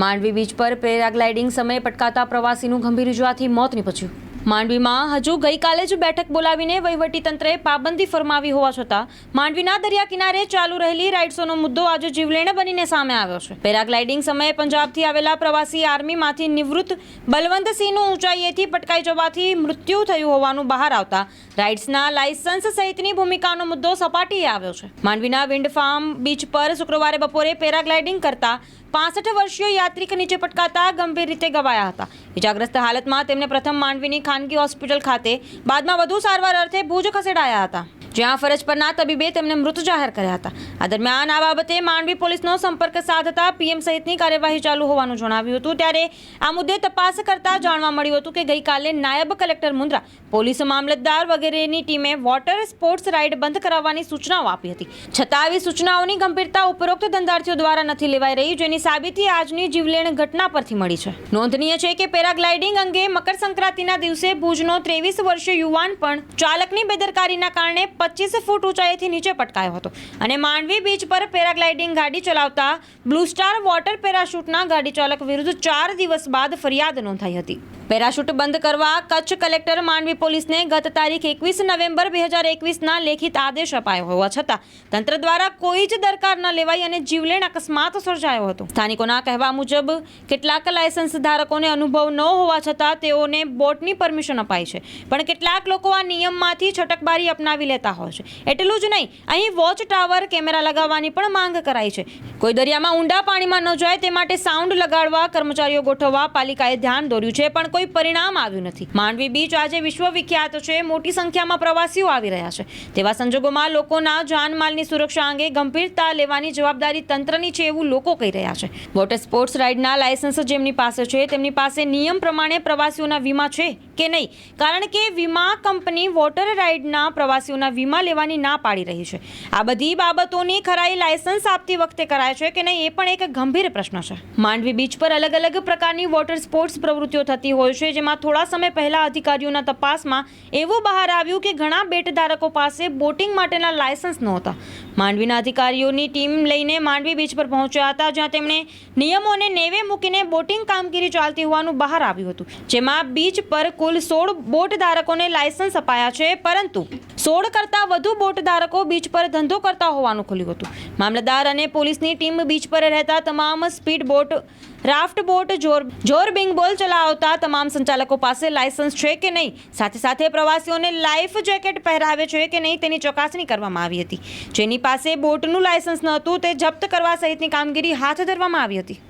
Mandvi beach પર paragliding સમયે પટકાતા પ્રવાસીનું ગંભીર ઇજાથી મોત નીપજ્યું. માંડવીમાં હજુ ગઈકાલે જ બેઠક બોલાવીને વહીવટીતંત્રે પાબંદી ફરમાવી હોવા છતાં માંડવીના દરિયા કિનારે ચાલુ રહેલી રાઇડ્સોનો મુદ્દો આજે જીવલેણ બનીને સામે આવ્યો છે. પેરાગ્લાઇડિંગ સમયે પંજાબથી આવેલા પ્રવાસી આર્મીમાંથી નિવૃત્ત બલવંતસિંહનું ઊંચાઈએથી પટકાઈ જવાથી મૃત્યુ થયું હોવાનું બહાર આવતા રાઇડ્સના લાયસન્સ સહિતની ભૂમિકાનો મુદ્દો સપાટીએ આવ્યો છે. માંડવીના વિન્ડ ફાર્મ બીચ પર શુક્રવારે બપોરે પેરાગ્લાઇડિંગ કરતા પાસઠ વર્ષીય યાત્રિક નીચે પટકાતા ગંભીર રીતે ગવાયા હતા. ઇજાગ્રસ્ત હાલતમાં તેમને પ્રથમ માંડવીની ખાનગી હોસ્પિટલ ખાતે બાદમાં વધુ સારવાર અર્થે ભુજ ખસેડાયા હતા. જ્યાં ફરજ પરના તબીબે તેમને મૃત જાહેર કર્યા હતા. આ દરમિયાન આ બાબતે માંડવી પોલીસનો સંપર્ક સાધતા પીએમ સહિતની કાર્યવાહી ચાલુ હોવાનું જણાવ્યું હતું. ત્યારે આ મુદ્દે તપાસ કરતા જાણવા મળ્યું હતું કે ગઈકાલે નાયબ કલેક્ટર મુન્દ્રા પોલીસ મામલતદાર વગેરેની ટીમે વોટર સ્પોર્ટ્સ રાઇડ બંધ કરાવવાની સૂચનાઓ આપી હતી. છતાં આવી સૂચનાઓની ગંભીરતા ઉપરોક્ત ધંધાર્થીઓ દ્વારા નથી લેવાઈ રહી, જેની સાબિતી આજની જીવલેણ ઘટના પરથી મળી છે. નોંધનીય છે કે પેરાગ્લાઇડિંગ અંગે મકર સંક્રાંતિના દિવસે ભુજનો ત્રેવીસ વર્ષીય યુવાન પણ ચાલકની બેદરકારીના કારણે પચીસ ફૂટ ઊંચાઈથી નીચે પટકાયો હતો. અને માંડવી બીચ પર પેરાગ્લાઇડિંગ ગાડી ચલાવતા બ્લુ સ્ટાર વોટર પેરાશૂટના ગાડી ચાલક વિરુદ્ધ ચાર દિવસ બાદ ફરિયાદ નોંધાઈ હતી. પેરાશૂટ બંધ કરવા કચ્છ કલેક્ટર માંડવી પોલીસને ગત તારીખ એકવીસ નવેમ્બર બે હજાર એકવીસના લેખિત આદેશ અપાયો હોવા છતાં તંત્ર દ્વારા કોઈ જ દરકાર ન લેવાઈ અને જીવલેણ અકસ્માત સર્જાયો હતો. સ્થાનિકોના કહેવા મુજબ, કેટલાક લાયસન્સ ધારકોને અનુભવ ન હોવા છતાં તેઓને બોટની પરમિશન અપાઈ છે, પણ કેટલાક લોકો આ નિયમમાંથી છટકબારી અપનાવી લેતા હોય છે. એટલું જ નહીં, અહીં વોચ ટાવર કેમેરા લગાવવાની પણ માંગ કરાઈ છે. કોઈ દરિયામાં ઊંડા પાણીમાં ન જાય તે માટે સાઉન્ડ લગાડવા કર્મચારીઓ ગોઠવવા પાલિકાએ ધ્યાન દોર્યું છે, પણ કોઈ પરિણામ આવ્યું નથી. માંડવી બીચ આજે વિશ્વ વિખ્યાત છે. મોટી સંખ્યામાં પ્રવાસીઓ આવી રહ્યા છે. તેવા સંજોગોમાં લોકોના જાનમાલની સુરક્ષા અંગે ગંભીરતા લેવાની જવાબદારી તંત્રની છે એવું લોકો કહી રહ્યા છે. વોટર સ્પોર્ટ્સ રાઇડના લાયસન્સ જેમની પાસે છે, તેમની પાસે નિયમ પ્રમાણે પ્રવાસીઓના વીમા છે. કે નહીં? કારણ કે વીમા કંપની વોટર રાઇડના પ્રવાસીઓના વીમા લેવાની ના પાડી રહી છે. આ બધી બાબતોની ખરાઈ લાયસન્સ આપતી વખતે કરાય છે કે નહીં એ પણ એક ગંભીર પ્રશ્ન છે. માંડવી બીચ પર અલગ અલગ પ્રકારની વોટર સ્પોર્ટ્સ પ્રવૃત્તિઓ થતી હોય છે, જેમાં થોડા સમય પહેલા અધિકારીઓના તપાસમાં એવું બહાર આવ્યું કે ઘણા બેટ ધારકો પાસે બોટિંગ માટેના લાયસન્સ નહોતા. માંડવીના અધિકારીઓની ટીમ લઈને માંડવી બીચ પર પહોંચ્યા હતા, જ્યાં તેમણે નિયમોને નેવે મૂકીને બોટિંગ કામગીરી ચાલતી હોવાનું બહાર આવ્યું હતું. જેમાં બીચ પર કુલ સોળ બોટ ધારકોને લાયસન્સ અપાયા છે, પરંતુ સોળ કરતાં વધુ બોટ ધારકો બીચ પર ધંધો કરતા હોવાનું ખુલ્યું હતું. મામલતદાર અને પોલીસની ટીમ બીચ પર રહેતા તમામ સ્પીડ બોટ રાફ્ટ બોટ જોર જોર બોલ ચલાવતા તમામ સંચાલકો પાસે લાયસન્સ છે કે નહીં? સાથે સાથે પ્રવાસીઓને લાઈફ જેકેટ પહેરાવે છે કે નહીં તેની ચકાસણી કરવામાં આવી હતી. જેની પાસે બોટનું લાયસન્સ ન હતું તે જપ્ત કરવા સહિતની કામગીરી હાથ ધરવામાં આવી હતી.